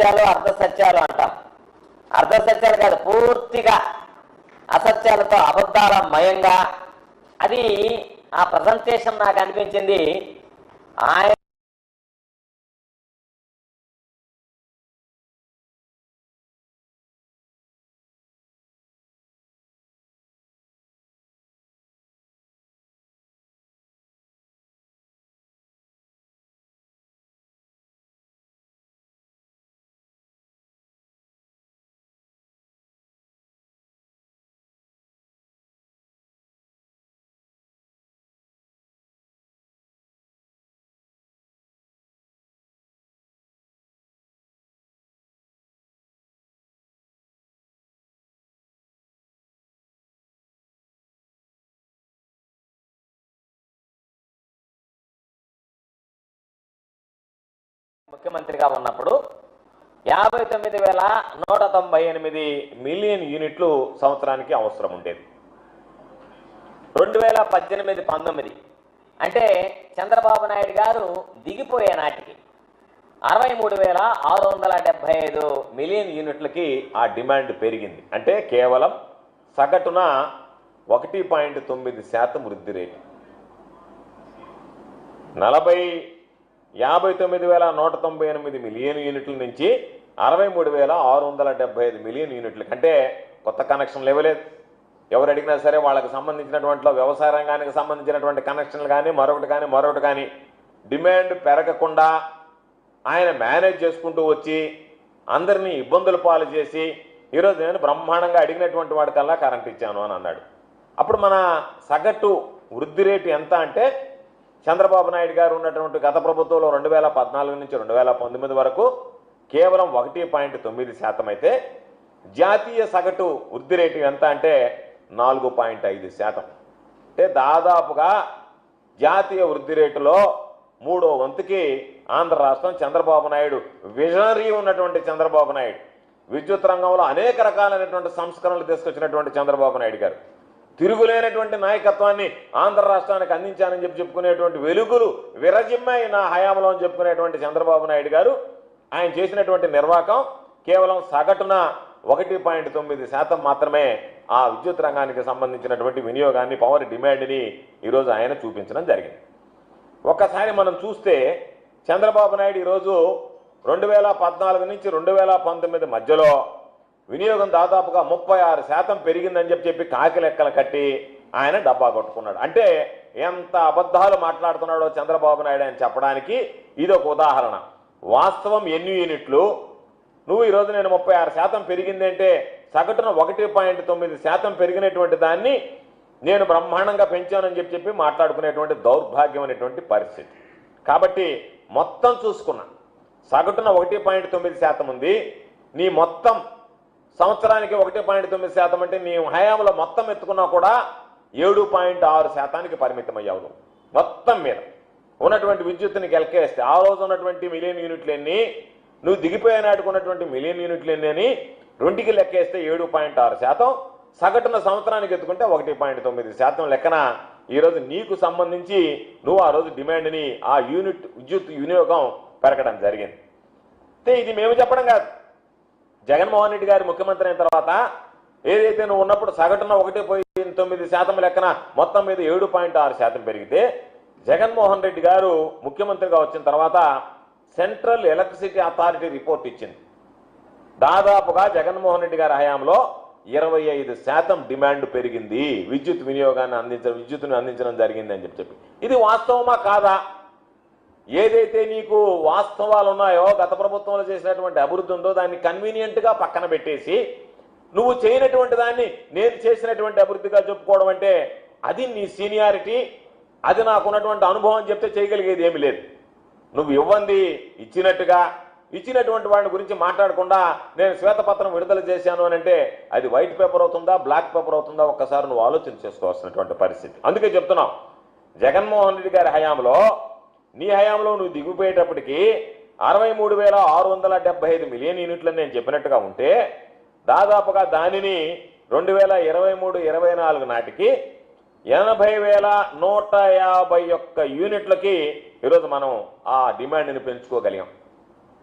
సత్యాలు అర్ధ సత్యాలు అంటాం. అర్ధ సత్యాలు కాదు పూర్తిగా అసత్యాలతో అబద్ధాల మయంగా అది ఆ ప్రజెంటేషన్ నాకు అనిపించింది. ఆయన ముఖ్యమంత్రిగా ఉన్నప్పుడు యాభై తొమ్మిది వేల నూట తొంభై ఎనిమిది మిలియన్ యూనిట్లు సంవత్సరానికి అవసరం ఉండేది. రెండు వేల పద్దెనిమిది పంతొమ్మిది. అంటే చంద్రబాబు నాయుడు గారు దిగిపోయే నాటికి అరవై మూడు వేల ఆరు వందల డెబ్బై ఐదు మిలియన్ యూనిట్లకి ఆ డిమాండ్ పెరిగింది. అంటే కేవలం సగటున ఒకటి పాయింట్ తొమ్మిది శాతం వృద్ధి రేటు. నలభై యాభై తొమ్మిది వేల నూట తొంభై ఎనిమిది మిలియన్ యూనిట్ల నుంచి అరవై మూడు వేల ఆరు వందల డెబ్బై ఐదు మిలియన్ యూనిట్లు కంటే కొత్త కనెక్షన్లు ఇవ్వలేదు ఎవరు అడిగినా సరే వాళ్ళకి సంబంధించినటువంటి వ్యవసాయ రంగానికి సంబంధించినటువంటి కనెక్షన్లు కానీ మరొకటి కానీ మరొకటి కానీ డిమాండ్ పెరగకుండా ఆయన మేనేజ్ చేసుకుంటూ వచ్చి అందరినీ ఇబ్బందులు పాలు చేసి ఈరోజు నేను బ్రహ్మాండంగా అడిగినటువంటి వాడికల్లా కరెంట్ ఇచ్చాను అని అన్నాడు. అప్పుడు మన సగటు వృద్ధి రేటు ఎంత అంటే చంద్రబాబు నాయుడు గారు ఉన్నటువంటి గత ప్రభుత్వంలో రెండు వేల పద్నాలుగు నుంచి రెండు వేల పంతొమ్మిది వరకు కేవలం ఒకటి పాయింట్ తొమ్మిది శాతం అయితే జాతీయ సగటు వృద్ధి రేటు ఎంత అంటే నాలుగు పాయింట్ ఐదు శాతం. అంటే దాదాపుగా జాతీయ వృద్ధి రేటులో మూడో వంతుకి ఆంధ్ర రాష్ట్రం చంద్రబాబు నాయుడు విజనరీ ఉన్నటువంటి చంద్రబాబు నాయుడు. విద్యుత్ రంగంలో అనేక రకాలైనటువంటి సంస్కరణలు తీసుకొచ్చినటువంటి చంద్రబాబు నాయుడు గారు. తిరుగులేనటువంటి నాయకత్వాన్ని ఆంధ్ర రాష్ట్రానికి అందించానని చెప్పి చెప్పుకునేటువంటి వెలుగులు విరజిమ్మాయి నా హయాంలో అని చెప్పుకునేటువంటి చంద్రబాబు నాయుడు గారు. ఆయన చేసినటువంటి నిర్వాహకం కేవలం సగటున ఒకటి పాయింట్ తొమ్మిది శాతం మాత్రమే ఆ విద్యుత్ రంగానికి సంబంధించినటువంటి వినియోగాన్ని పవర్ డిమాండ్ని ఈరోజు ఆయన చూపించడం జరిగింది. ఒక్కసారి మనం చూస్తే చంద్రబాబు నాయుడు ఈరోజు రెండు వేల పద్నాలుగు నుంచి రెండు వేల పంతొమ్మిది మధ్యలో వినియోగం దాదాపుగా ముప్పై ఆరు శాతం పెరిగిందని చెప్పి చెప్పి కాకి లెక్కలు కట్టి ఆయన డబ్బా కొట్టుకున్నాడు. అంటే ఎంత అబద్ధాలు మాట్లాడుతున్నాడో చంద్రబాబు నాయుడు అని చెప్పడానికి ఇది ఒక ఉదాహరణ. వాస్తవం ఎన్ని యూనిట్లు? నువ్వు ఈరోజు నేను ముప్పై ఆరు శాతం పెరిగింది అంటే సగటున ఒకటి పాయింట్ తొమ్మిది శాతం పెరిగినటువంటి దాన్ని నేను బ్రహ్మాండంగా పెంచానని చెప్పి చెప్పి మాట్లాడుకునేటువంటి దౌర్భాగ్యమైనటువంటి పరిస్థితి. కాబట్టి మొత్తం చూసుకున్నా సగటున ఒకటి పాయింట్ తొమ్మిది శాతం ఉంది. నీ మొత్తం సంవత్సరానికి ఒకటి పాయింట్ తొమ్మిది శాతం అంటే మేము హయాంలో మొత్తం ఎత్తుకున్నా కూడా ఏడు పాయింట్ ఆరు శాతానికి పరిమితం అయ్యావు నువ్వు. మొత్తం మీద. ఉన్నటువంటి విద్యుత్తుని గెలకేస్తే ఆ రోజు ఉన్నటువంటి మిలియన్ యూనిట్లు ఎన్ని నువ్వు దిగిపోయే నాటికి ఉన్నటువంటి మిలియన్ యూనిట్లు ఎన్ని అని రెండుకి లెక్కేస్తే ఏడు పాయింట్ ఆరు శాతం. సగటున సంవత్సరానికి ఎత్తుకుంటే ఒకటి పాయింట్ తొమ్మిది శాతం లెక్కన ఈరోజు నీకు సంబంధించి నువ్వు ఆ రోజు డిమాండ్ని ఆ యూనిట్ విద్యుత్ వినియోగం పెరగడం జరిగింది. అయితే ఇది మేము చెప్పడం కాదు. జగన్మోహన్ రెడ్డి గారు ముఖ్యమంత్రి అయిన తర్వాత ఏదైతే నువ్వు ఉన్నప్పుడు సగటున ఒకటి పోయి తొమ్మిది శాతం లెక్కన మొత్తం మీద ఏడు పాయింట్ ఆరు శాతం పెరిగితే జగన్మోహన్ రెడ్డి గారు ముఖ్యమంత్రిగా వచ్చిన తర్వాత సెంట్రల్ ఎలక్ట్రిసిటీ అథారిటీ రిపోర్ట్ ఇచ్చింది. దాదాపుగా జగన్మోహన్ రెడ్డి గారి హయాంలో ఇరవై ఐదు శాతం డిమాండ్ పెరిగింది. విద్యుత్ వినియోగాన్ని అందించడం విద్యుత్ను అందించడం జరిగింది అని చెప్పి. ఇది వాస్తవమా కాదా? ఏదైతే నీకు వాస్తవాలు ఉన్నాయో గత ప్రభుత్వంలో చేసినటువంటి అభివృద్ధి ఉందో దాన్ని కన్వీనియంట్గా పక్కన పెట్టేసి నువ్వు చేయనటువంటి దాన్ని నేను చేసినటువంటి అభివృద్ధిగా చెప్పుకోవడం అంటే అది నీ సీనియారిటీ అది నాకున్నటువంటి అనుభవం చెప్తే చేయగలిగేది ఏమీ లేదు. నువ్వు ఇవ్వంది ఇచ్చినట్టుగా ఇచ్చినటువంటి వాడిని గురించి మాట్లాడకుండా నేను శ్వేతపత్రం విడుదల చేశాను అని అంటే అది వైట్ పేపర్ అవుతుందా బ్లాక్ పేపర్ అవుతుందా ఒక్కసారి నువ్వు ఆలోచన చేసుకోవాల్సినటువంటి పరిస్థితి. అందుకే చెప్తున్నావు జగన్మోహన్ రెడ్డి గారి హయాంలో నీ హయాంలో నువ్వు దిగిపోయేటప్పటికి అరవై మూడు వేల ఆరు వందల డెబ్బై ఐదు మిలియన్ యూనిట్లని నేను చెప్పినట్టుగా ఉంటే దాదాపుగా దానిని రెండు వేల ఇరవై మూడు ఇరవై నాలుగు నాటికి ఎనభై వేల నూట యాభై ఒక్క యూనిట్లకి ఈరోజు మనం ఆ డిమాండ్ని పెంచుకోగలిగాం.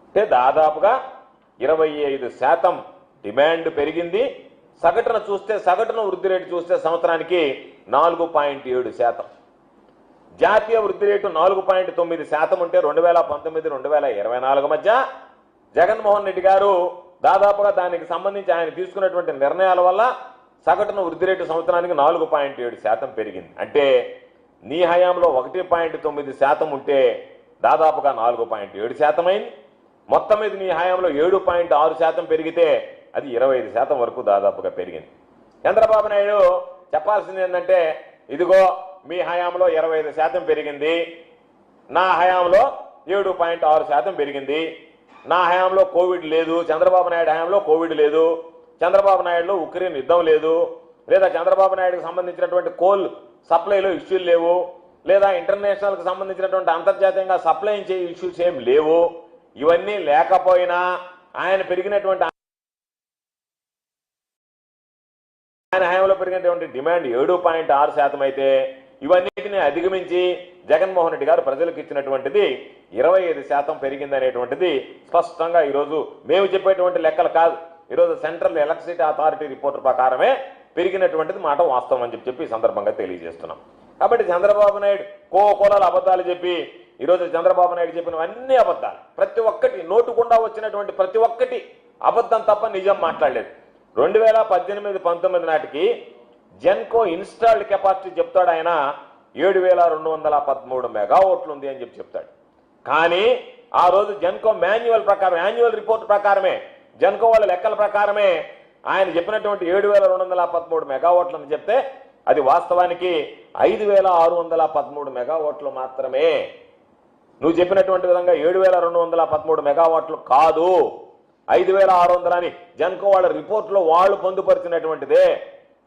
అంటే దాదాపుగా ఇరవై ఐదు శాతం డిమాండ్ పెరిగింది. సగటున చూస్తే సగటున వృద్ధి రేటు చూస్తే సంవత్సరానికి నాలుగు పాయింట్ ఏడు శాతం. జాతీయ వృద్ధి రేటు నాలుగు పాయింట్ తొమ్మిది శాతం ఉంటే రెండు వేల పంతొమ్మిది రెండు వేల ఇరవై నాలుగు మధ్య జగన్మోహన్ రెడ్డి గారు దాదాపుగా దానికి సంబంధించి ఆయన తీసుకున్నటువంటి నిర్ణయాల వల్ల సగటున వృద్ధి రేటు సంవత్సరానికి నాలుగు పాయింట్ ఏడు శాతం పెరిగింది. అంటే నీ హయాంలో ఒకటి పాయింట్ తొమ్మిది శాతం ఉంటే దాదాపుగా నాలుగు పాయింట్ ఏడు శాతం అయింది మొత్తం మీద నీ హయాంలో ఏడు పాయింట్ ఆరు శాతం పెరిగితే అది ఇరవై ఐదు శాతం వరకు దాదాపుగా పెరిగింది. చంద్రబాబు నాయుడు చెప్పాల్సింది ఏంటంటే ఇదిగో మీ హయాంలో ఇరవై ఐదు శాతం పెరిగింది. నా హయాంలో ఏడు పాయింట్ ఆరు శాతం పెరిగింది. నా హయాంలో కోవిడ్ లేదు. చంద్రబాబు నాయుడు హయాంలో కోవిడ్ లేదు. చంద్రబాబు నాయుడులో ఉక్రెయిన్ యుద్ధం లేదు. లేదా చంద్రబాబు నాయుడుకి సంబంధించినటువంటి కోల్ సప్లైలో ఇష్యూలు లేవు. లేదా ఇంటర్నేషనల్కి సంబంధించినటువంటి అంతర్జాతీయంగా సప్లై చేసే ఇష్యూస్ ఏం లేవు. ఇవన్నీ లేకపోయినా ఆయన పెరిగినటువంటి ఆయన హయాంలో పెరిగినటువంటి డిమాండ్ ఏడు పాయింట్ ఆరు శాతం అయితే ఇవన్నిటిని అధిగమించి జగన్మోహన్ రెడ్డి గారు ప్రజలకు ఇచ్చినటువంటిది ఇరవై ఐదు శాతం పెరిగిందనేటువంటిది స్పష్టంగా ఈరోజు మేము చెప్పేటువంటి లెక్కలు కాదు. ఈరోజు సెంట్రల్ ఎలక్ట్రిసిటీ అథారిటీ రిపోర్ట్ ప్రకారమే పెరిగినటువంటిది మాట వాస్తవం అని చెప్పి సందర్భంగా తెలియజేస్తున్నాం. కాబట్టి చంద్రబాబు నాయుడు కో అబద్ధాలు చెప్పి ఈరోజు చంద్రబాబు నాయుడు చెప్పినవన్నీ అబద్ధాలు. ప్రతి ఒక్కటి నోటుకుండా వచ్చినటువంటి ప్రతి ఒక్కటి అబద్ధం తప్ప నిజం మాట్లాడలేదు. రెండు వేల పద్దెనిమిది పంతొమ్మిది నాటికి జెన్కో ఇన్స్టాల్డ్ కెపాసిటీ చెప్తాడు ఆయన. ఏడు వేల రెండు వందల పదమూడు మెగావోట్లు ఉంది అని చెప్పి చెప్తాడు. కానీ ఆ రోజు జెన్కో మాన్యువల్ ప్రకారం యాన్యువల్ రిపోర్ట్ ప్రకారమే జెన్కో వాళ్ళ లెక్కల ప్రకారమే ఆయన చెప్పినటువంటి ఏడు వేల రెండు వందల పదమూడు మెగావాట్లు అని చెప్తే అది వాస్తవానికి ఐదు వేల ఆరు వందల పదమూడు మెగావాట్లు మాత్రమే. నువ్వు చెప్పినటువంటి విధంగా ఏడు వేల రెండు వందల పదమూడు మెగావాట్లు కాదు. ఐదు వేల ఆరు వందలని జన్కో వాళ్ళ రిపోర్ట్లో వాళ్ళు పొందుపరిచినటువంటిదే.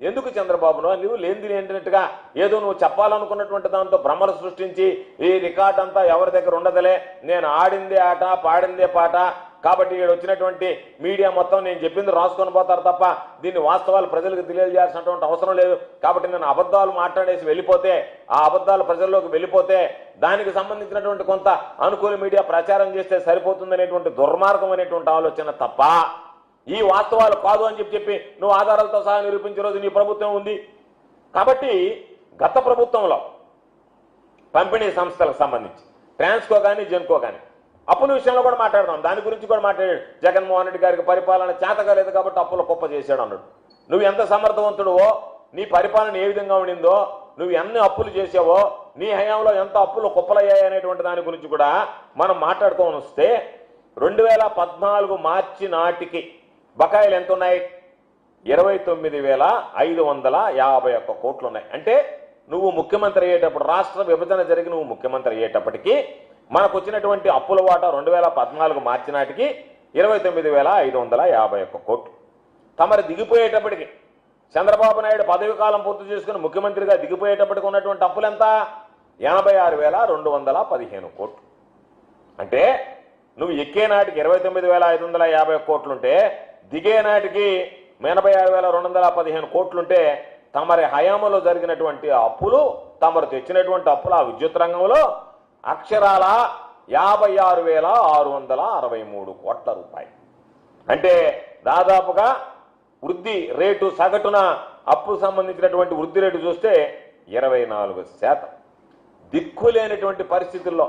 ఎందుకు చంద్రబాబును? నువ్వు లేనిది లేనట్టుగా ఏదో నువ్వు చెప్పాలనుకున్నటువంటి దాంతో భ్రమలు సృష్టించి ఈ రికార్డ్ అంతా ఎవరి దగ్గర ఉండదులే. నేను ఆడిందే ఆట పాడిందే పాట. కాబట్టి ఇక్కడ వచ్చినటువంటి మీడియా మొత్తం నేను చెప్పింది రాసుకొని పోతారు తప్ప దీన్ని వాస్తవాలు ప్రజలకు తెలియజేయాల్సినటువంటి అవసరం లేదు. కాబట్టి నేను అబద్ధాలు మాట్లాడేసి వెళ్ళిపోతే ఆ అబద్ధాలు ప్రజల్లోకి వెళ్ళిపోతే దానికి సంబంధించినటువంటి కొంత అనుకూల మీడియా ప్రచారం చేస్తే సరిపోతుందనేటువంటి దుర్మార్గం అనేటువంటి ఆలోచన తప్ప ఈ వాస్తవాలు కాదు అని చెప్పి చెప్పి నువ్వు ఆధారాలతో సహా నిరూపించే రోజు నీ ప్రభుత్వం ఉంది. కాబట్టి గత ప్రభుత్వంలో పంపిణీ సంస్థలకు సంబంధించి ట్రాన్స్కో కానీ జెన్కో కానీ అప్పుల విషయంలో కూడా మాట్లాడదాం. దాని గురించి కూడా మాట్లాడాడు జగన్మోహన్ రెడ్డి గారికి పరిపాలన చేతగా లేదు కాబట్టి అప్పుల కుప్ప చేశాడు అన్నాడు. నువ్వు ఎంత సమర్థవంతుడువో నీ పరిపాలన ఏ విధంగా ఉండిందో నువ్వు ఎన్ని అప్పులు చేసావో నీ హయాంలో ఎంత అప్పులు కుప్పలయ్యాయి అనేటువంటి దాని గురించి కూడా మనం మాట్లాడుకోని వస్తే రెండు వేల పద్నాలుగు మార్చి నాటికి బకాయిలు ఎంత ఉన్నాయి ఇరవై తొమ్మిది వేల ఐదు వందల యాభై ఒక్క కోట్లు ఉన్నాయి అంటే నువ్వు ముఖ్యమంత్రి అయ్యేటప్పుడు రాష్ట్ర విభజన జరిగి నువ్వు ముఖ్యమంత్రి అయ్యేటప్పటికి మనకు వచ్చినటువంటి అప్పుల వాటా రెండు వేల పద్నాలుగు మార్చి నాటికి ఇరవై తొమ్మిది వేల ఐదు వందల యాభై ఒక్క కోట్లు. తమరు దిగిపోయేటప్పటికి చంద్రబాబు నాయుడు పదవి కాలం పూర్తి చేసుకుని ముఖ్యమంత్రిగా దిగిపోయేటప్పటికి ఉన్నటువంటి అప్పులు ఎంత ఎనభై ఆరు వేల రెండు వందల పదిహేను కోట్లు. అంటే నువ్వు ఎక్కే నాటికి ఇరవై తొమ్మిది వేల ఐదు వందల యాభై కోట్లుంటే దిగే నాటికి ఎనభై ఆరు వేల రెండు వందల పదిహేను కోట్లుంటే తమరి హయాంలో జరిగినటువంటి అప్పులు తమరు తెచ్చినటువంటి అప్పులు ఆ విద్యుత్ రంగంలో అక్షరాల యాభై ఆరు వేల ఆరు వందల అరవై మూడు కోట్ల రూపాయలు అంటే దాదాపుగా వృద్ధి రేటు సగటున అప్పు సంబంధించినటువంటి వృద్ధి రేటు చూస్తే ఇరవై నాలుగు శాతం. దిక్కులేనటువంటి పరిస్థితుల్లో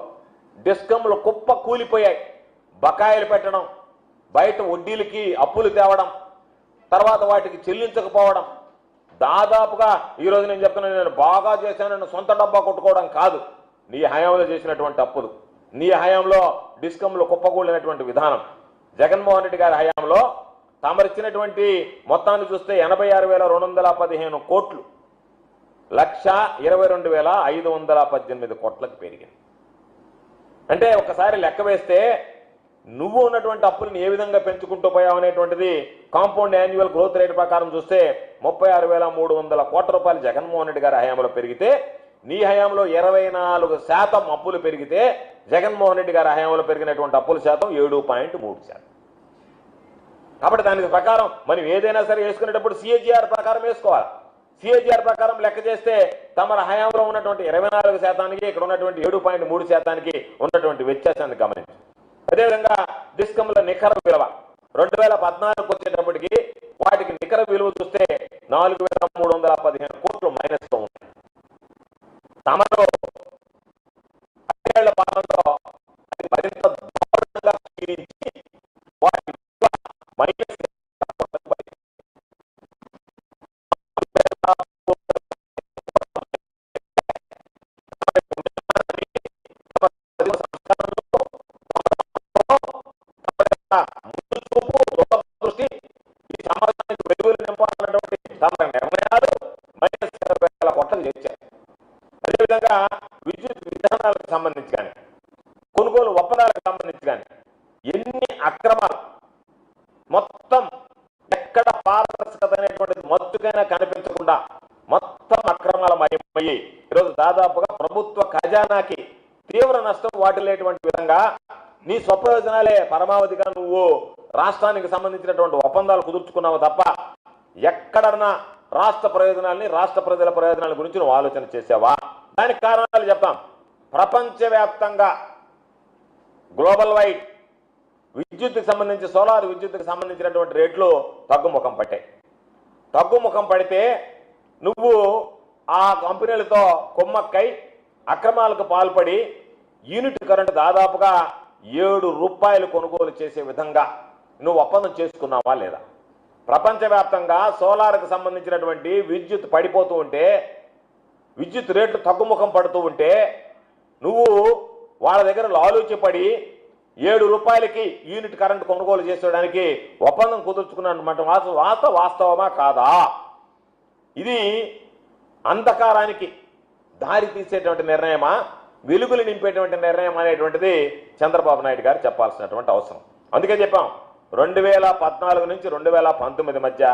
డిస్కంలు కుప్ప కూలిపోయాయి. బకాయిలు పెట్టడం బయట వడ్డీలకి అప్పులు తేవడం తర్వాత వాటికి చెల్లించకపోవడం. దాదాపుగా ఈరోజు నేను చెప్తున్నాను నేను బాగా చేశాను నేను సొంత డబ్బా కొట్టుకోవడం కాదు. నీ హయాంలో చేసినటువంటి అప్పులు నీ హయాంలో డిస్కంలో కుప్పకూలినటువంటి విధానం. జగన్మోహన్ రెడ్డి గారి హయాంలో తమరిచ్చినటువంటి మొత్తాన్ని చూస్తే ఎనభై ఆరు వేల రెండు వందల పదిహేను కోట్లు. లక్ష ఇరవై రెండు వేల ఐదు వందల పద్దెనిమిది కోట్లకు పెరిగింది. అంటే ఒకసారి లెక్క వేస్తే నువ్వు ఉన్నటువంటి అప్పులను ఏ విధంగా పెంచుకుంటూ పోయావు అనేటువంటిది కాంపౌండ్ యాన్యువల్ గ్రోత్ రేట్ ప్రకారం చూస్తే ముప్పై ఆరు వేల మూడు వందల కోట్ల రూపాయలు జగన్మోహన్ రెడ్డి గారి హయాంలో పెరిగితే నీ హయాంలో ఇరవై నాలుగు శాతం అప్పులు పెరిగితే జగన్మోహన్ రెడ్డి గారి హయాంలో పెరిగినటువంటి అప్పుల శాతం ఏడు పాయింట్ మూడు శాతం. కాబట్టి దానికి ప్రకారం మనం ఏదైనా సరే వేసుకునేటప్పుడు సిఏజిఆర్ ప్రకారం వేసుకోవాలి. సిఏజిఆర్ ప్రకారం లెక్క చేస్తే తమ హయాంలో ఉన్నటువంటి ఇరవై నాలుగు శాతానికి ఇక్కడ ఉన్నటువంటి ఏడు పాయింట్ మూడు శాతానికి ఉన్నటువంటి వ్యత్యాసాన్ని గమనించండి. అదేవిధంగా డిస్కంల నిఖర విలువ. రెండు వేల పద్నాలుగు వచ్చేటప్పటికి వాటికి నికర విలువ చూస్తే నాలుగు వేల మూడు వందల పదిహేను కోట్లు మైనస్ పోయి ఈరోజు దాదాపుగా ప్రభుత్వ ఖజానాకి తీవ్ర నష్టం వాటిల్లేటువంటి విధంగా నీ స్వప్రయోజనాలే. పరమావధిగా నువ్వు రాష్ట్రానికి సంబంధించినటువంటి ఒప్పందాలు కుదుర్చుకున్నావు తప్ప ఎక్కడన్నా రాష్ట్ర ప్రయోజనాల్ని రాష్ట్ర ప్రజల ప్రయోజనాల గురించి నువ్వు ఆలోచన చేసావా? దానికి కారణాలు చెప్తాం. ప్రపంచవ్యాప్తంగా గ్లోబల్ వైడ్ విద్యుత్కి సంబంధించి సోలార్ విద్యుత్కి సంబంధించినటువంటి రేట్లు తగ్గుముఖం పట్టాయి. తగ్గుముఖం పడితే నువ్వు ఆ కంపెనీలతో కొమ్మక్కై అక్రమాలకు పాల్పడి యూనిట్ కరెంటు దాదాపుగా ఏడు రూపాయలు కొనుగోలు చేసే విధంగా నువ్వు ఒప్పందం చేసుకున్నావా లేదా? ప్రపంచవ్యాప్తంగా సోలార్కు సంబంధించినటువంటి విద్యుత్ పడిపోతూ ఉంటే విద్యుత్ రేట్లు తగ్గుముఖం పడుతూ ఉంటే నువ్వు వాళ్ళ దగ్గర లాలూచిపడి ఏడు రూపాయలకి యూనిట్ కరెంట్ కొనుగోలు చేసేయడానికి ఒప్పందం కుదుర్చుకున్నమాట వాస్తవ వాస్తవ వాస్తవమా? కాదా? ఇది అంధకారానికి దారి తీసేటువంటి నిర్ణయమా? వెలుగులు నింపేటువంటి నిర్ణయం అనేటువంటిది చంద్రబాబు నాయుడు గారు చెప్పాల్సినటువంటి అవసరం. అందుకే చెప్పాం రెండు వేల పద్నాలుగు నుంచి రెండు వేల పంతొమ్మిది మధ్య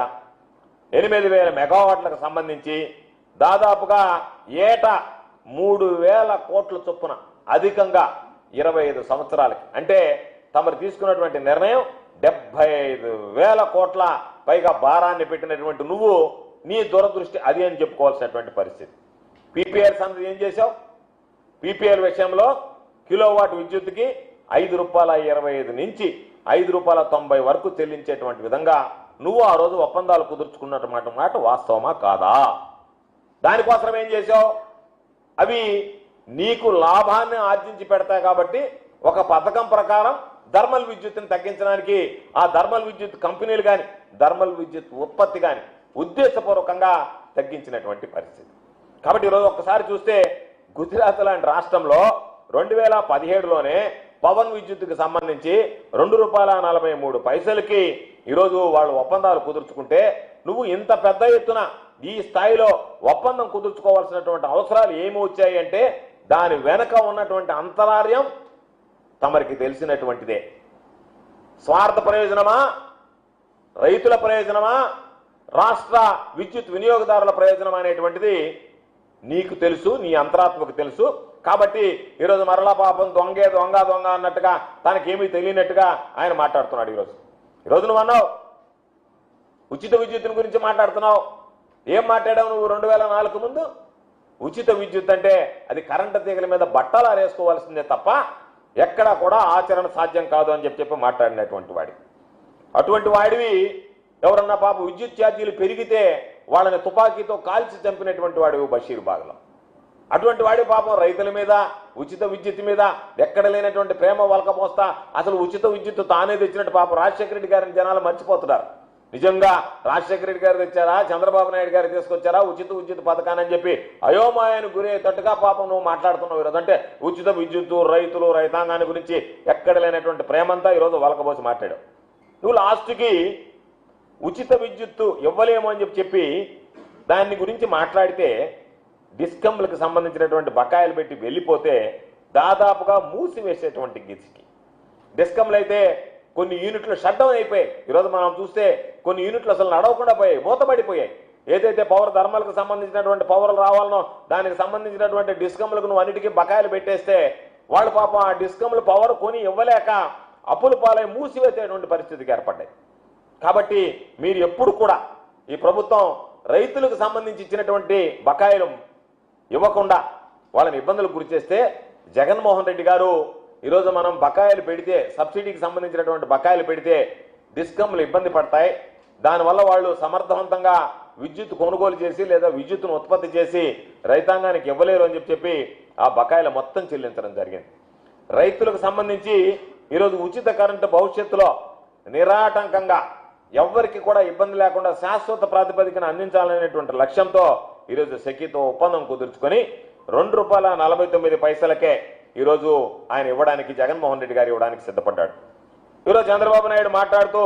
ఎనిమిది వేల మెగావాట్లకు సంబంధించి దాదాపుగా ఏటా మూడు వేల కోట్ల చొప్పున అధికంగా ఇరవై ఐదు సంవత్సరాలకి. అంటే తమరు తీసుకున్నటువంటి నిర్ణయం డెబ్బై ఐదు వేల కోట్ల పైగా భారాన్ని పెట్టినటువంటి నువ్వు నీ దురదృష్టి అది అని చెప్పుకోవాల్సినటువంటి పరిస్థితి. పీపీఆర్ సంగతి ఏం చేశావు? పీపీఎల్ విషయంలో కిలోవాట్ విద్యుత్కి ఐదు రూపాయల ఇరవై ఐదు నుంచి ఐదు రూపాయల తొంభై వరకు చెల్లించేటువంటి విధంగా నువ్వు ఆ రోజు ఒప్పందాలు కుదుర్చుకున్నటువంటి మాట వాస్తవమా కాదా? దానికోసం ఏం చేశావు? అవి నీకు లాభాన్ని ఆర్జించి పెడతాయి కాబట్టి ఒక పథకం ప్రకారం థర్మల్ విద్యుత్ని తగ్గించడానికి ఆ థర్మల్ విద్యుత్ కంపెనీలు కానీ థర్మల్ విద్యుత్ ఉత్పత్తి కానీ ఉద్దేశపూర్వకంగా తగ్గించినటువంటి పరిస్థితి. కాబట్టి ఈరోజు ఒక్కసారి చూస్తే గుజరాత్ లాంటి రాష్ట్రంలో రెండు వేల పదిహేడులోనే పవన్ విద్యుత్తుకి సంబంధించి రెండు రూపాయల నలభై మూడు పైసలకి ఈరోజు వాళ్ళు ఒప్పందాలు కుదుర్చుకుంటే నువ్వు ఇంత పెద్ద ఎత్తున ఈ స్థాయిలో ఒప్పందం కుదుర్చుకోవాల్సినటువంటి అవసరాలు ఏమి వచ్చాయి అంటే దాని వెనక ఉన్నటువంటి అంతరార్యం తమరికి తెలిసినటువంటిదే. స్వార్థ ప్రయోజనమా? రైతుల ప్రయోజనమా? రాష్ట్ర విద్యుత్ వినియోగదారుల ప్రయోజనం అనేటువంటిది నీకు తెలుసు నీ అంతరాత్మకు తెలుసు. కాబట్టి ఈరోజు మరలా పాపం దొంగే దొంగ దొంగ అన్నట్టుగా తనకేమీ తెలియనట్టుగా ఆయన మాట్లాడుతున్నాడు ఈరోజు. ఈరోజు నువ్వు అన్నావు ఉచిత విద్యుత్తుని గురించి మాట్లాడుతున్నావు. ఏం మాట్లాడావు నువ్వు రెండు వేల నాలుగు ముందు? ఉచిత విద్యుత్ అంటే అది కరెంటు తీగల మీద బట్టలు ఆరేసుకోవాల్సిందే తప్ప ఎక్కడా కూడా ఆచరణ సాధ్యం కాదు అని చెప్పి చెప్పి మాట్లాడినటువంటి వాడి. అటువంటి వాడివి ఎవరన్నా పాప విద్యుత్ ఛార్జీలు పెరిగితే వాళ్ళని తుపాకీతో కాల్చి చంపినటువంటి వాడు బషీర్ బాగ్లో. అటువంటి వాడి పాపం రైతుల మీద ఉచిత విద్యుత్ మీద ఎక్కడ లేనటువంటి ప్రేమ వలకపోస్తా అసలు ఉచిత విద్యుత్ తానే తెచ్చినట్టు పాపం రాజశేఖర రెడ్డి గారిని జనాలు మర్చిపోతున్నారు. నిజంగా రాజశేఖర రెడ్డి గారు తెచ్చారా? చంద్రబాబు నాయుడు గారు తీసుకొచ్చారా? ఉచిత విద్యుత్ పథకాన్ని అని చెప్పి అయోమయాన్ని గురయ్యేటట్టుగా పాపం నువ్వు మాట్లాడుతున్నావు ఈరోజు. అంటే ఉచిత విద్యుత్తు రైతులు రైతాంగాన్ని గురించి ఎక్కడ లేనటువంటి ప్రేమంతా ఈరోజు వలకబోసి మాట్లాడావు. నువ్వు లాస్ట్కి ఉచిత విద్యుత్తు ఇవ్వలేము అని చెప్పి చెప్పి దాన్ని గురించి మాట్లాడితే డిస్కంలకు సంబంధించినటువంటి బకాయిలు పెట్టి వెళ్ళిపోతే దాదాపుగా మూసివేసేటువంటి గిసికి డిస్కంలు అయితే కొన్ని యూనిట్లు షట్ అయిపోయాయి. ఈరోజు మనం చూస్తే కొన్ని యూనిట్లు అసలు నడవకుండా పోయాయి మూతపడిపోయాయి ఏదైతే పవర్ ధర్మాలకు సంబంధించినటువంటి పవర్లు రావాలనో దానికి సంబంధించినటువంటి డిస్కంలకు నువ్వు అన్నిటికీ బకాయిలు పెట్టేస్తే వాళ్ళు పాపం ఆ డిస్కమ్లు పవర్ కొని ఇవ్వలేక అప్పుల పాలై మూసివేసేటువంటి పరిస్థితికి ఏర్పడ్డాయి. కాబట్టి మీరు ఎప్పుడు కూడా ఈ ప్రభుత్వం రైతులకు సంబంధించి ఇచ్చినటువంటి బకాయిలు ఇవ్వకుండా వాళ్ళని ఇబ్బందులు గురి చేస్తే జగన్మోహన్ రెడ్డి గారు ఈరోజు మనం బకాయిలు పెడితే సబ్సిడీకి సంబంధించినటువంటి బకాయిలు పెడితే డిస్కమ్లు ఇబ్బంది పడతాయి. దానివల్ల వాళ్ళు సమర్థవంతంగా విద్యుత్ కొనుగోలు చేసి లేదా విద్యుత్తును ఉత్పత్తి చేసి రైతాంగానికి ఇవ్వలేరు అని చెప్పి చెప్పి ఆ బకాయిలు మొత్తం చెల్లించడం జరిగింది. రైతులకు సంబంధించి ఈరోజు ఉచిత కరెంటు భవిష్యత్తులో నిరాటంకంగా ఎవ్వరికి కూడా ఇబ్బంది లేకుండా శాశ్వత ప్రాతిపదికన అందించాలనేటువంటి లక్ష్యంతో ఈరోజు సెకీతో ఒప్పందం కుదుర్చుకొని రెండు రూపాయల నలభై తొమ్మిది పైసలకే ఈరోజు ఆయన ఇవ్వడానికి జగన్మోహన్ రెడ్డి గారు ఇవ్వడానికి సిద్ధపడ్డాడు. ఈరోజు చంద్రబాబు నాయుడు మాట్లాడుతూ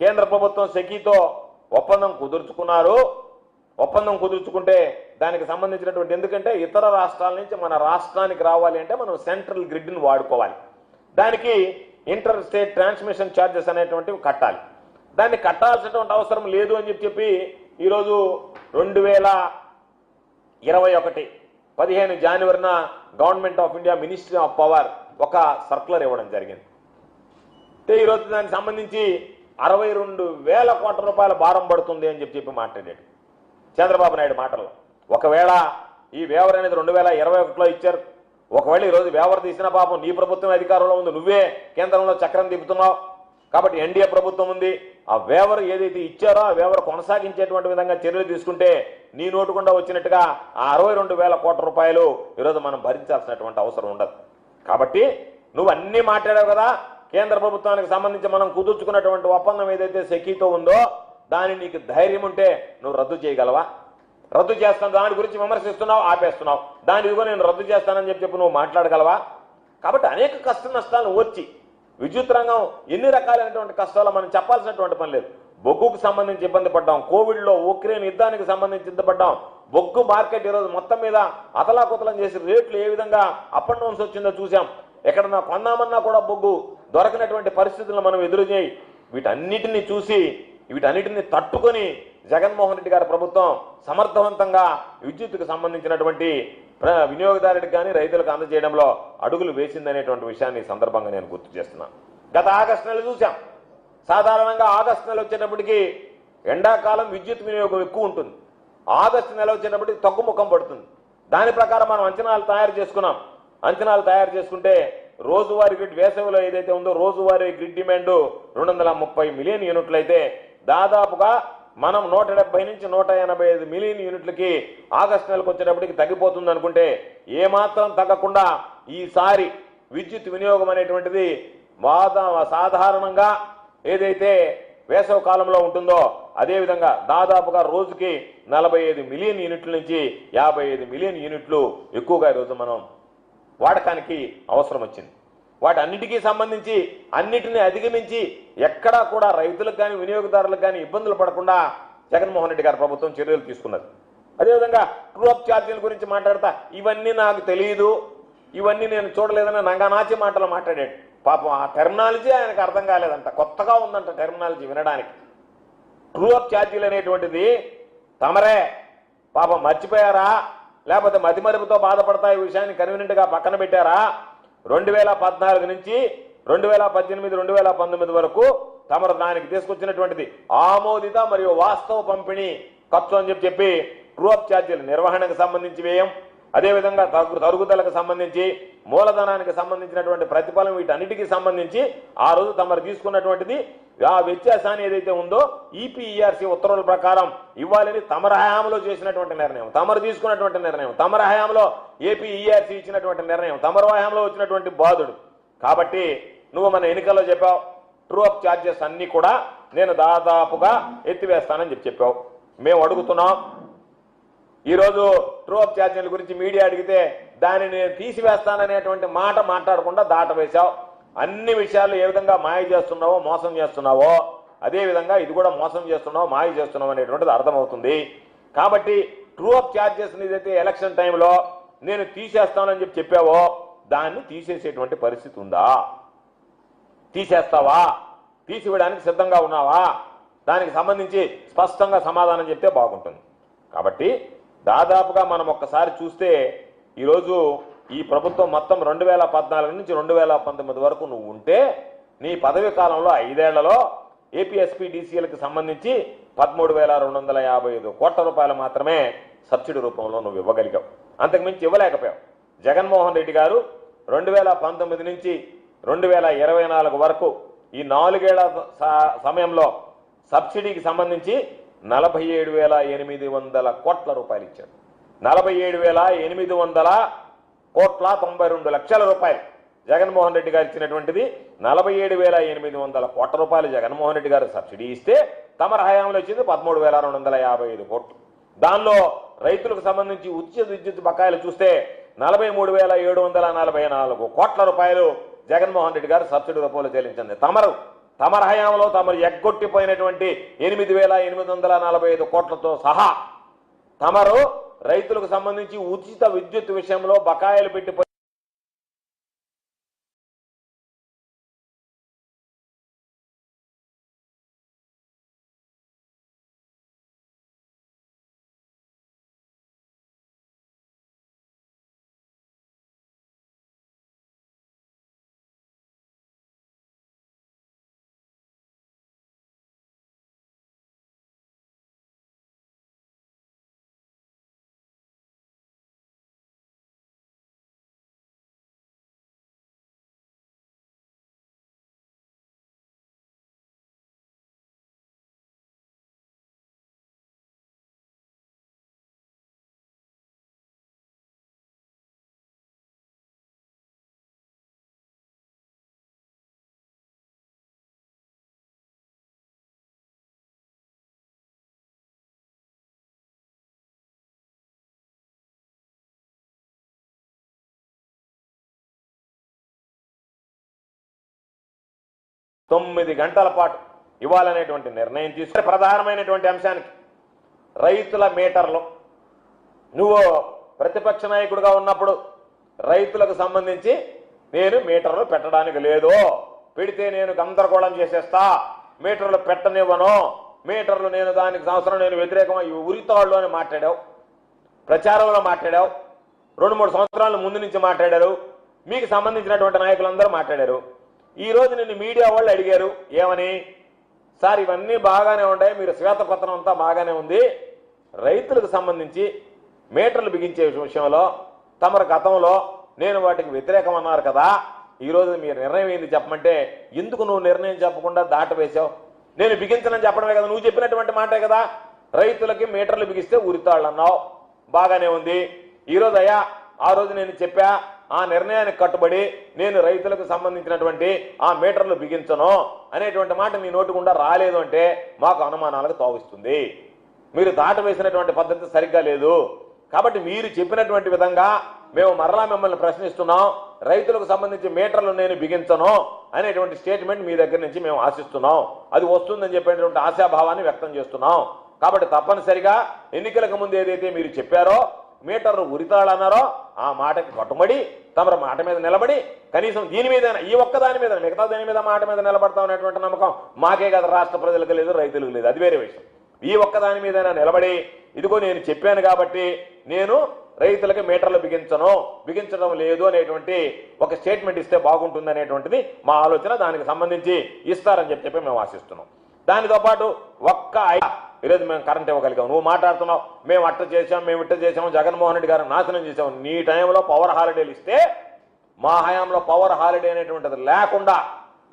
కేంద్ర ప్రభుత్వం సెకీతో ఒప్పందం కుదుర్చుకున్నారు. ఒప్పందం కుదుర్చుకుంటే దానికి సంబంధించినటువంటి ఎందుకంటే ఇతర రాష్ట్రాల నుంచి మన రాష్ట్రానికి రావాలి అంటే మనం సెంట్రల్ గ్రిడ్ని వాడుకోవాలి. దానికి ఇంటర్ స్టేట్ ట్రాన్స్మిషన్ ఛార్జెస్ అనేటువంటివి కట్టాలి. దాన్ని కట్టాల్సినటువంటి అవసరం లేదు అని చెప్పి చెప్పి ఈరోజు రెండు వేల ఇరవై ఒకటి పదిహేను జనవరిన government of India ministry of power ఒక సర్కులర్ ఇవ్వడం జరిగింది. అంటే ఈరోజు దానికి సంబంధించి అరవై రెండు వేల కోట్ల రూపాయల భారం పడుతుంది అని చెప్పి చెప్పి మాట్లాడాడు చంద్రబాబు నాయుడు మాటలు ఒకవేళ ఈ వేవర్ అనేది రెండు వేల ఇరవై ఒకటిలో ఇచ్చారు. ఒకవేళ ఈరోజు వేవర్ తీసిన పాపం నీ ప్రభుత్వం అధికారంలో ఉంది నువ్వే కేంద్రంలో చక్రం తిప్పుతున్నావు. కాబట్టి ఎన్డీఏ ప్రభుత్వం ఉంది. ఆ వేవర్ ఏదైతే ఇచ్చారో ఆ వేవర్ కొనసాగించేటువంటి విధంగా చర్యలు తీసుకుంటే నీ నోటుకుండా వచ్చినట్టుగా ఆ అరవై రెండు వేల కోట్ల రూపాయలు ఈరోజు మనం భరించాల్సినటువంటి అవసరం ఉండదు. కాబట్టి నువ్వు అన్ని మాట్లాడావు కదా కేంద్ర ప్రభుత్వానికి సంబంధించి మనం కుదుర్చుకున్నటువంటి ఒప్పందం ఏదైతే సెకీతో ఉందో దాన్ని నీకు ధైర్యం ఉంటే నువ్వు రద్దు చేయగలవా? రద్దు చేస్తాను దాని గురించి విమర్శిస్తున్నావు ఆపేస్తున్నావు. దాని ఇదిగో నేను రద్దు చేస్తానని చెప్పి చెప్పి నువ్వు మాట్లాడగలవా? కాబట్టి అనేక కష్ట నష్టాలు వచ్చి విద్యుత్ రంగం ఎన్ని రకాలైనటువంటి కష్టాలు మనం చెప్పాల్సినటువంటి పని లేదు. బొగ్గుకు సంబంధించి ఇబ్బంది పడ్డాం. కోవిడ్లో ఉక్రెయిన్ యుద్ధానికి సంబంధించి ఇబ్బంది పడ్డాం బొగ్గు మార్కెట్ ఈరోజు మొత్తం మీద అతలాకుతలం చేసి రేట్లు ఏ విధంగా అప్ అండ్ డౌన్స్ వచ్చిందో చూసాం ఎక్కడన్నా కొన్నామన్నా కూడా బొగ్గు దొరకనటువంటి పరిస్థితులను మనం ఎదురు చేయి వీటన్నిటిని చూసి వీటన్నిటిని తట్టుకొని జగన్మోహన్ రెడ్డి గారి ప్రభుత్వం సమర్థవంతంగా విద్యుత్తుకు సంబంధించినటువంటి ప్ర- వినియోగదారుడికి కానీ రైతులకు అందజేయడంలో అడుగులు వేసిందనేటువంటి విషయాన్ని సందర్భంగా నేను గుర్తు చేస్తున్నాను గత ఆగస్టు నెల చూసాం సాధారణంగా ఆగస్టు నెల వచ్చేటప్పటికి ఎండాకాలం విద్యుత్ వినియోగం ఎక్కువ ఉంటుంది. ఆగస్టు నెల వచ్చేటప్పటికి తగ్గుముఖం పడుతుంది. దాని ప్రకారం మనం అంచనాలు తయారు చేసుకున్నాం. అంచనాలు తయారు చేసుకుంటే రోజువారీ గ్రిడ్ వేసవిలో ఏదైతే ఉందో రోజువారీ గ్రిడ్ డిమాండ్ రెండు వందల ముప్పై మిలియన్ యూనిట్లు అయితే దాదాపుగా మనం నూట డెబ్బై నుంచి నూట ఎనభై ఐదు మిలియన్ యూనిట్లకి ఆగస్టు నెలకు వచ్చేటప్పటికి తగ్గిపోతుంది అనుకుంటే ఏమాత్రం తగ్గకుండా ఈసారి విద్యుత్ వినియోగం అనేటువంటిది సాధారణంగా ఏదైతే వేసవ కాలంలో ఉంటుందో అదేవిధంగా దాదాపుగా రోజుకి నలభై ఐదు మిలియన్ యూనిట్ల నుంచి యాభై ఐదు మిలియన్ యూనిట్లు ఎక్కువగా ఈరోజు మనం వాడకానికి అవసరం వచ్చింది. వాటన్నిటికీ సంబంధించి అన్నిటిని అధిగమించి ఎక్కడా కూడా రైతులకు కానీ వినియోగదారులకు కానీ ఇబ్బందులు పడకుండా జగన్మోహన్ రెడ్డి గారు ప్రభుత్వం చర్యలు తీసుకున్నది. అదేవిధంగా ట్రూఅప్ ఛార్జీల గురించి మాట్లాడతా ఇవన్నీ నాకు తెలియదు ఇవన్నీ నేను చూడలేదని నంగనాచి మాటలు మాట్లాడాడు. పాపం ఆ టెర్మినాలజీ ఆయనకు అర్థం కాలేదంట. కొత్తగా ఉందంట టెర్మినాలజీ వినడానికి. ట్రూఅప్ ఛార్జీలు అనేటువంటిది తమరే. పాపం మర్చిపోయారా? లేకపోతే మతిమరుపుతో బాధపడతా ఈ విషయాన్ని కన్వీనెంట్గా పక్కన పెట్టారా? రెండు వేల పద్నాలుగు నుంచి రెండు వేల పద్దెనిమిది రెండు వేల పంతొమ్మిది వరకు తమరు దానికి తీసుకొచ్చినటువంటిది ఆమోదిత మరియు వాస్తవ పంపిణీ ఖర్చు అని చెప్పి చెప్పి ట్రూఅప్ ఛార్జీల నిర్వహణకు సంబంధించి వ్యయం. అదేవిధంగా తగ్గు తరుగుదలకు సంబంధించి మూలధనానికి సంబంధించినటువంటి ప్రతిఫలం వీటన్నిటికీ సంబంధించి ఆ రోజు తమరు తీసుకున్నటువంటిది ఆ వ్యత్యాసాన్ని ఏదైతే ఉందో ఈపీఈఆర్సీ ఉత్తర్వుల ప్రకారం ఇవ్వాలని తమర హయాంలో చేసినటువంటి నిర్ణయం. తమరు తీసుకున్నటువంటి నిర్ణయం. తమర హయాంలో ఏపీఈఆర్సీ ఇచ్చినటువంటి నిర్ణయం. తమర హయాంలో వచ్చినటువంటి బాధుడు కాబట్టి నువ్వు మన ఎన్నికల్లో చెప్పావు ట్రూ అప్ ఛార్జెస్ అన్ని కూడా నేను దాదాపుగా ఎత్తివేస్తానని చెప్పి చెప్పావు. మేము అడుగుతున్నాం ఈరోజు ట్రూ అప్ ఛార్జీల గురించి మీడియా అడిగితే దానిని నేను తీసివేస్తాననేటువంటి మాట మాట్లాడకుండా దాటవేశావు. అన్ని విషయాలు ఏ విధంగా మాయ చేస్తున్నావో మోసం చేస్తున్నావో అదేవిధంగా ఇది కూడా మోసం చేస్తున్నావు మాయ చేస్తున్నావు అనేటువంటిది అర్థమవుతుంది. కాబట్టి ట్రూ అప్ ఛార్జెస్ ఏదైతే ఎలక్షన్ టైంలో నేను తీసేస్తానని చెప్పి చెప్పావో దాన్ని తీసేసేటువంటి పరిస్థితి ఉందా? తీసేస్తావా? తీసివేయడానికి సిద్ధంగా ఉన్నావా? దానికి సంబంధించి స్పష్టంగా సమాధానం చెప్తే బాగుంటుంది. కాబట్టి దాదాపుగా మనం ఒక్కసారి చూస్తే ఈరోజు ఈ ప్రభుత్వం మొత్తం రెండు వేల పద్నాలుగు నుంచి రెండు వేల పంతొమ్మిది వరకు నువ్వు ఉంటే నీ పదవి కాలంలో ఐదేళ్ళలో ఏపీఎస్పీడీసీలకు సంబంధించి పదమూడు వేల రెండు వందల యాభై ఐదు కోట్ల రూపాయలు మాత్రమే సబ్సిడీ రూపంలో నువ్వు ఇవ్వగలిగావు. అంతకుమించి ఇవ్వలేకపోయావు. జగన్మోహన్ రెడ్డి గారు రెండు వేల పంతొమ్మిది నుంచి రెండు వేల ఇరవై నాలుగు వరకు ఈ నాలుగేళ్ళ స- సమయంలో సబ్సిడీకి సంబంధించి నలభై ఏడు వేల ఎనిమిది వందల కోట్ల రూపాయలు ఇచ్చారు. నలభై ఏడు వేల ఎనిమిది వందల కోట్ల తొంభై రెండు లక్షల రూపాయలు జగన్మోహన్ రెడ్డి గారు ఇచ్చినటువంటిది. నలభై ఏడు వేల ఎనిమిది వందల కోట్ల రూపాయలు జగన్మోహన్ రెడ్డి గారు సబ్సిడీ ఇస్తే తమర హయాంలో వచ్చింది పదమూడు వేల రెండు వందల యాభై ఐదు కోట్లు. దానిలో రైతులకు సంబంధించి ఉచిత విద్యుత్ బకాయిలు చూస్తే నలభై మూడు వేల ఏడు వందల నలభై నాలుగు కోట్ల రూపాయలు జగన్మోహన్ రెడ్డి గారు సబ్సిడీ రూపంలో చెల్లించింది. తమరు తమర హయాంలో తమరు ఎగ్గొట్టిపోయినటువంటి ఎనిమిది వేల ఎనిమిది వందల నలభై ఐదు కోట్లతో సహా తమరు రైతులకు సంబంధించి ఉచిత విద్యుత్ విషయంలో బకాయిలు పెట్టి తొమ్మిది గంటల పాటు ఇవ్వాలనేటువంటి నిర్ణయం తీసుకుని ప్రధానమైనటువంటి అంశానికి రైతుల మీటర్లు నువ్వు ప్రతిపక్ష నాయకుడిగా ఉన్నప్పుడు రైతులకు సంబంధించి నేను మీటర్లు పెట్టడానికి లేదు. పెడితే నేను గందరగోళం చేసేస్తా. మీటర్లు పెట్టనివ్వను. మీటర్లు నేను దానికి సంవత్సరం నేను వ్యతిరేకం ఇవి ఉరితాళ్ళు అని మాట్లాడావు. ప్రచారంలో మాట్లాడావు. రెండు మూడు సంవత్సరాల ముందు నుంచి మాట్లాడారు. మీకు సంబంధించినటువంటి నాయకులందరూ మాట్లాడారు. ఈ రోజు నిన్ను మీడియా వాళ్ళు అడిగారు ఏమని? సార్ ఇవన్నీ బాగానే ఉంటాయి మీరు శ్వేతపత్రం అంతా బాగానే ఉంది. రైతులకు సంబంధించి మీటర్లు బిగించే విషయంలో తమరు గతంలో నేను వాటికి వ్యతిరేకం అన్నారు కదా. ఈ రోజు నిర్ణయం ఏంది చెప్పమంటే ఎందుకు నువ్వు నిర్ణయం చెప్పకుండా దాట వేశావు నేను బిగించనని చెప్పడమే కదా నువ్వు చెప్పినటువంటి మాటే కదా. రైతులకి మీటర్లు బిగిస్తే ఉరితాళ్ళు అన్నావు బాగానే ఉంది. ఈ అయ్యా ఆ రోజు నేను చెప్పా ఆ నిర్ణయానికి కట్టుబడి నేను రైతులకు సంబంధించినటువంటి ఆ మీటర్లు బిగించను అనేటువంటి మాట మీ నోటి గుండా రాలేదు అంటే మాకు అనుమానాలకు తావిస్తుంది. మీరు దాట వేసినటువంటి పద్ధతి సరిగ్గా లేదు. కాబట్టి మీరు చెప్పినటువంటి విధంగా మేము మరలా మిమ్మల్ని ప్రశ్నిస్తున్నాం. రైతులకు సంబంధించి మీటర్లు నేను బిగించను అనేటువంటి స్టేట్మెంట్ మీ దగ్గర నుంచి మేము ఆశిస్తున్నాం. అది వస్తుందని చెప్పేటువంటి ఆశాభావాన్ని వ్యక్తం చేస్తున్నాం. కాబట్టి తప్పనిసరిగా ఎన్నికలకు ముందు ఏదైతే మీరు చెప్పారో మీటర్లు ఉరితాళన్నారో ఆ మాటకి కట్టుబడి తమరు మాట మీద నిలబడి కనీసం దీని మీద ఈ ఒక్క దాని మీద మిగతా దాని మీద మాట మీద నిలబడతాం అనేటువంటి నమ్మకం మాకే కదా రాష్ట్ర ప్రజలకు లేదు రైతులకు లేదు. అది వేరే విషయం. ఈ ఒక్క దాని మీద నిలబడి ఇదిగో నేను చెప్పాను కాబట్టి నేను రైతులకు మీటర్లు బిగించను బిగించడం లేదు అనేటువంటి ఒక స్టేట్మెంట్ ఇస్తే బాగుంటుంది అనేటువంటిది మా ఆలోచన. దానికి సంబంధించి ఇస్తారని చెప్పి చెప్పి మేము ఆశిస్తున్నాం. దానితో పాటు ఒక్క ఐ- ఈరోజు మేము కరెంట్ ఇవ్వగలిగాం నువ్వు మాట్లాడుతున్నావు మేము అట్ట చేసాం మేము ఇట్ట చేసాము జగన్మోహన్ రెడ్డి గారు నాశనం చేసాము నీ టైంలో పవర్ హాలిడేలు ఇస్తే మా హయాంలో పవర్ హాలిడే అనేటువంటిది లేకుండా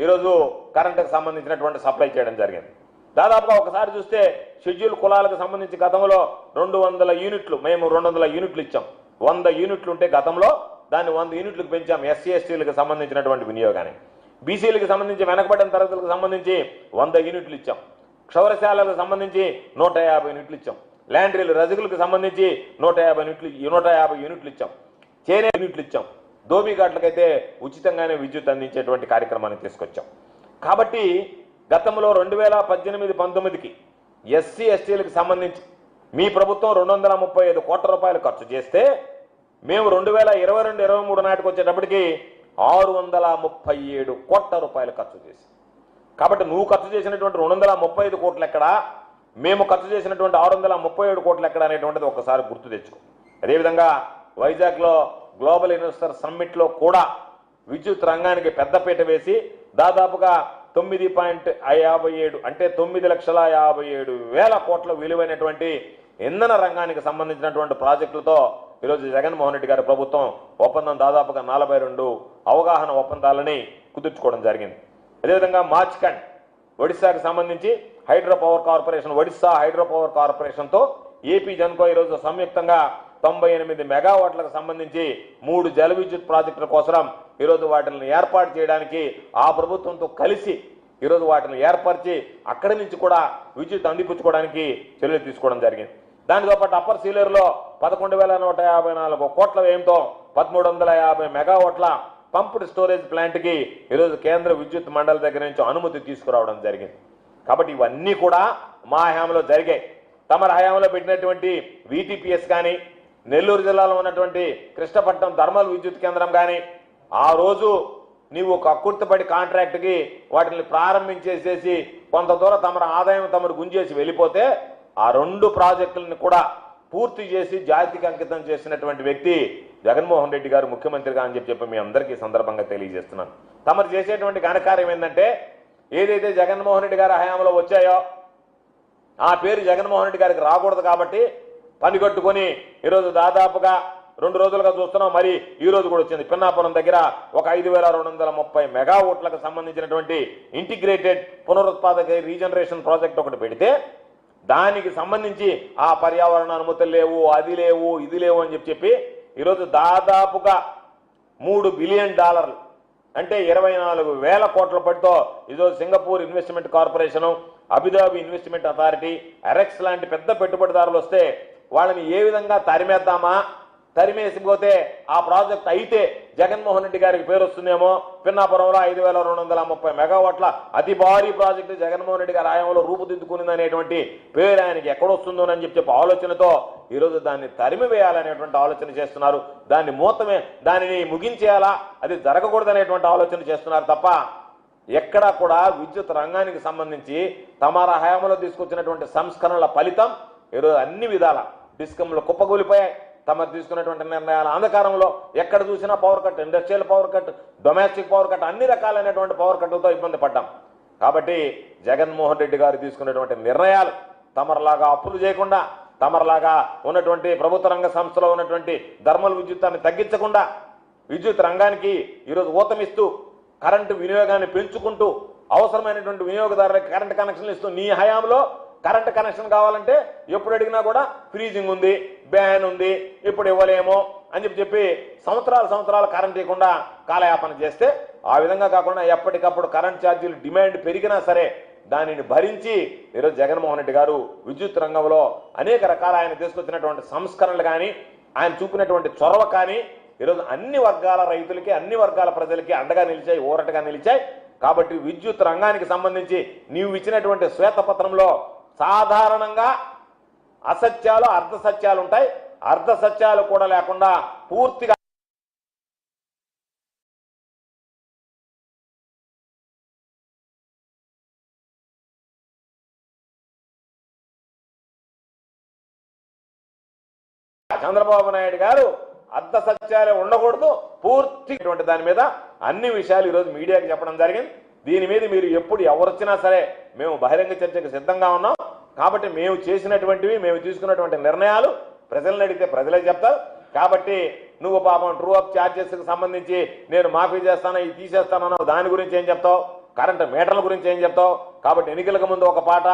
ఈరోజు కరెంటుకు సంబంధించినటువంటి సప్లై చేయడం జరిగింది. దాదాపుగా ఒకసారి చూస్తే షెడ్యూల్ కులాలకు సంబంధించి గతంలో రెండు వందల యూనిట్లు మేము రెండు వందల యూనిట్లు ఇచ్చాం. వంద యూనిట్లు ఉంటే గతంలో దాన్ని వంద యూనిట్లకు పెంచాం ఎస్సీ ఎస్టీలకు సంబంధించినటువంటి వినియోగాన్ని. బీసీలకు సంబంధించి వెనకబడిన తరగతులకు సంబంధించి వంద యూనిట్లు ఇచ్చాం. క్షౌరశాలకు సంబంధించి నూట యాభై యూనిట్లు ఇచ్చాం. ల్యాండ్రీలు రజకులకు సంబంధించి నూట యాభై యూనిట్లు నూట యాభై యూనిట్లు ఇచ్చాం. చేనే యూనిట్లు ఇచ్చాం. దోబిఘాట్లకైతే ఉచితంగానే విద్యుత్ అందించేటువంటి కార్యక్రమాన్ని తీసుకొచ్చాం. కాబట్టి గతంలో రెండు వేల పద్దెనిమిది పంతొమ్మిదికి ఎస్సీ ఎస్టీలకు సంబంధించి మీ ప్రభుత్వం రెండు వందల ముప్పై ఐదు కోట్ల రూపాయలు ఖర్చు చేస్తే మేము రెండు వేల ఇరవై రెండు ఇరవై మూడు నాటికి వచ్చేటప్పటికి ఆరు వందల ముప్పై ఏడు కోట్ల రూపాయలు ఖర్చు చేసి కాబట్టి నువ్వు ఖర్చు చేసినటువంటి రెండు వందల ముప్పై ఐదు కోట్లు ఎక్కడ మేము ఖర్చు చేసినటువంటి ఆరు వందల ముప్పై ఏడు కోట్లు ఎక్కడ అనేటువంటిది ఒకసారి గుర్తు తెచ్చుకో. అదేవిధంగా వైజాగ్లో గ్లోబల్ ఇన్వెస్టర్ సమ్మిట్లో కూడా విద్యుత్ రంగానికి పెద్దపీట వేసి దాదాపుగా తొమ్మిది పాయింట్ యాభై ఏడు అంటే తొమ్మిది లక్షల యాభై ఏడు వేల కోట్ల విలువైనటువంటి ఇంధన రంగానికి సంబంధించినటువంటి ప్రాజెక్టులతో ఈరోజు జగన్మోహన్ రెడ్డి గారి ప్రభుత్వం ఒప్పందం దాదాపుగా నలభై రెండు అవగాహన ఒప్పందాలని కుదుర్చుకోవడం జరిగింది. అదేవిధంగా మార్చ్కండ్ ఒడిశాకు సంబంధించి hydro power corporation Odisha hydro power కార్పొరేషన్తో AP Genco ఈరోజు సంయుక్తంగా తొంభై ఎనిమిది మెగావాట్లకు సంబంధించి మూడు జల విద్యుత్ ప్రాజెక్టుల కోసం ఈరోజు వాటిని ఏర్పాటు చేయడానికి ఆ ప్రభుత్వంతో కలిసి ఈరోజు వాటిని ఏర్పరిచి అక్కడి నుంచి కూడా విద్యుత్ అందిపుచ్చుకోవడానికి చర్యలు తీసుకోవడం జరిగింది. దానితో పాటు అప్పర్ సీలేరులో పదకొండు వేల నూట యాభై నాలుగు కోట్ల వ్యయంతో పదమూడు వందల యాభై మెగావాట్ల పంప్డ్ స్టోరేజ్ ప్లాంట్కి ఈరోజు కేంద్ర విద్యుత్ మండలి దగ్గర నుంచి అనుమతి తీసుకురావడం జరిగింది. కాబట్టి ఇవన్నీ కూడా మా హయాంలో జరిగాయి. తమ హయాంలో పెట్టినటువంటి వీటీపీఎస్ కానీ నెల్లూరు జిల్లాలో ఉన్నటువంటి కృష్ణపట్నం థర్మల్ విద్యుత్ కేంద్రం కానీ ఆ రోజు నీవు ఒక అక్కుర్తిపడి కాంట్రాక్ట్కి వాటిని ప్రారంభించేసేసి కొంత దూరం తమ ఆదాయం తమరు గుంజేసి వెళ్ళిపోతే ఆ రెండు ప్రాజెక్టులను కూడా పూర్తి చేసి జాతికి అంకితం చేసినటువంటి వ్యక్తి జగన్మోహన్ రెడ్డి గారు ముఖ్యమంత్రిగా అని చెప్పి చెప్పి మీ అందరికీ సందర్భంగా తెలియజేస్తున్నాను. తమరు చేసేటువంటి ఘనకార్యం ఏంటంటే ఏదైతే జగన్మోహన్ రెడ్డి గారి హయాంలో వచ్చాయో ఆ పేరు జగన్మోహన్ రెడ్డి గారికి రాకూడదు కాబట్టి పని కట్టుకొని ఈరోజు దాదాపుగా రెండు రోజులుగా చూస్తున్నాం. మరి ఈ రోజు కూడా వచ్చింది. పిన్నాపురం దగ్గర ఒక ఐదు వేల రెండు వందల ముప్పై మెగావోట్లకు సంబంధించినటువంటి ఇంటిగ్రేటెడ్ పునరుత్పాదక రీజనరేషన్ ప్రాజెక్ట్ ఒకటి పెడితే దానికి సంబంధించి ఆ పర్యావరణ అనుమతులు లేవు అది లేవు ఇది లేవు అని చెప్పి చెప్పి ఈరోజు దాదాపుగా మూడు బిలియన్ డాలర్లు అంటే ఇరవై నాలుగు వేల కోట్ల పడితో ఇదో Singapore investment corporation Abu Dhabi investment authority అరెక్స్ లాంటి పెద్ద పెట్టుబడిదారులు వస్తే వాళ్ళని ఏ విధంగా తరిమేద్దామా? తరిమేసిపోతే ఆ ప్రాజెక్ట్ అయితే జగన్మోహన్ రెడ్డి గారికి పేరు వస్తుందేమో. పిన్నాపురంలో ఐదు వేల రెండు వందల ముప్పై మెగావాట్ల అతి భారీ ప్రాజెక్టు జగన్మోహన్ రెడ్డి గారి ఆయంలో రూపుదిద్దుకునింది అనేటువంటి పేరు ఆయనకి ఎక్కడొస్తుందోనని చెప్పి చెప్పి ఆలోచనతో ఈరోజు దాన్ని తరిమి వేయాలనేటువంటి ఆలోచన చేస్తున్నారు. దాన్ని మూతమే దానిని ముగించేయాలా? అది జరగకూడదనేటువంటి ఆలోచన చేస్తున్నారు తప్ప ఎక్కడా కూడా విద్యుత్ రంగానికి సంబంధించి తమ హయాంలో తీసుకొచ్చినటువంటి సంస్కరణల ఫలితం ఈరోజు అన్ని విధాల డిస్కంలు కుప్పకూలిపోయాయి. తమ తీసుకున్నటువంటి నిర్ణయాల అంధకారంలో ఎక్కడ చూసినా power cut industrial power cut domestic power cut అన్ని రకాలైనటువంటి పవర్ కట్లతో ఇబ్బంది పడ్డాం. కాబట్టి జగన్మోహన్ రెడ్డి గారు తీసుకున్నటువంటి నిర్ణయాలు తమరిలాగా అప్పులు చేయకుండా తమరిలాగా ఉన్నటువంటి ప్రభుత్వ రంగ సంస్థలో ఉన్నటువంటి ధర్మల్ విద్యుత్తాన్ని తగ్గించకుండా విద్యుత్ రంగానికి ఈరోజు ఊతమిస్తూ కరెంటు వినియోగాన్ని పెంచుకుంటూ అవసరమైనటువంటి వినియోగదారులకు కరెంటు కనెక్షన్లు ఇస్తూ నీ హయాంలో కరెంటు కనెక్షన్ కావాలంటే ఎప్పుడు అడిగినా కూడా ఫ్రీజింగ్ ఉంది బ్యాన్ ఉంది ఇప్పుడు ఇవ్వలేమో అని చెప్పి చెప్పి సంవత్సరాలు సంవత్సరాలు కరెంట్ ఇవ్వకుండా కాలయాపన చేస్తే ఆ విధంగా కాకుండా ఎప్పటికప్పుడు కరెంట్ ఛార్జీలు డిమాండ్ పెరిగినా సరే దానిని భరించి ఈరోజు జగన్మోహన్ రెడ్డి గారు విద్యుత్ రంగంలో అనేక రకాల ఆయన తీసుకొచ్చినటువంటి సంస్కరణలు కానీ ఆయన చూపినటువంటి చొరవ కానీ ఈరోజు అన్ని వర్గాల రైతులకి అన్ని వర్గాల ప్రజలకి అండగా నిలిచాయి ఊరటగా నిలిచాయి. కాబట్టి విద్యుత్ రంగానికి సంబంధించి నీవు ఇచ్చినటువంటి శ్వేతపత్రంలో సాధారణంగా అసత్యాలు అర్ధ సత్యాలు ఉంటాయి. అర్ధ సత్యాలు కూడా లేకుండా పూర్తిగా చంద్రబాబు నాయుడు గారు అర్ధ సత్యాలే ఉండకూడదు. పూర్తి దాని మీద అన్ని విషయాలు ఈరోజు మీడియాకి చెప్పడం జరిగింది. దీని మీద మీరు ఎప్పుడు ఎవరొచ్చినా సరే మేము బహిరంగ చర్చకు సిద్ధంగా ఉన్నాం. కాబట్టి మేము చేసినటువంటివి మేము తీసుకున్నటువంటి నిర్ణయాలు ప్రజలను అడిగితే ప్రజలే చెప్తారు. కాబట్టి నువ్వు పాపం ట్రూ అప్ ఛార్జెస్కి సంబంధించి నేను మాఫీ చేస్తాను ఇది తీసేస్తానన్నావు దాని గురించి ఏం చెప్తావు? కరెంటు మీటర్ల గురించి ఏం చెప్తావు? కాబట్టి ఎన్నికలకు ముందు ఒక పాట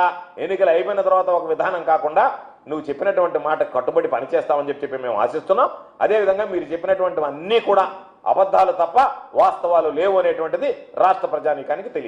ఎన్నికలు అయిపోయిన తర్వాత ఒక విధానం కాకుండా నువ్వు చెప్పినటువంటి మాట కట్టుబడి పనిచేస్తామని చెప్పి చెప్పి మేము ఆశిస్తున్నాం. అదేవిధంగా మీరు చెప్పినటువంటి అన్నీ కూడా అబద్ధాలు తప్ప వాస్తవాలు లేవు అనేటువంటిది రాష్ట్ర ప్రజానీకానికి తెలియదు.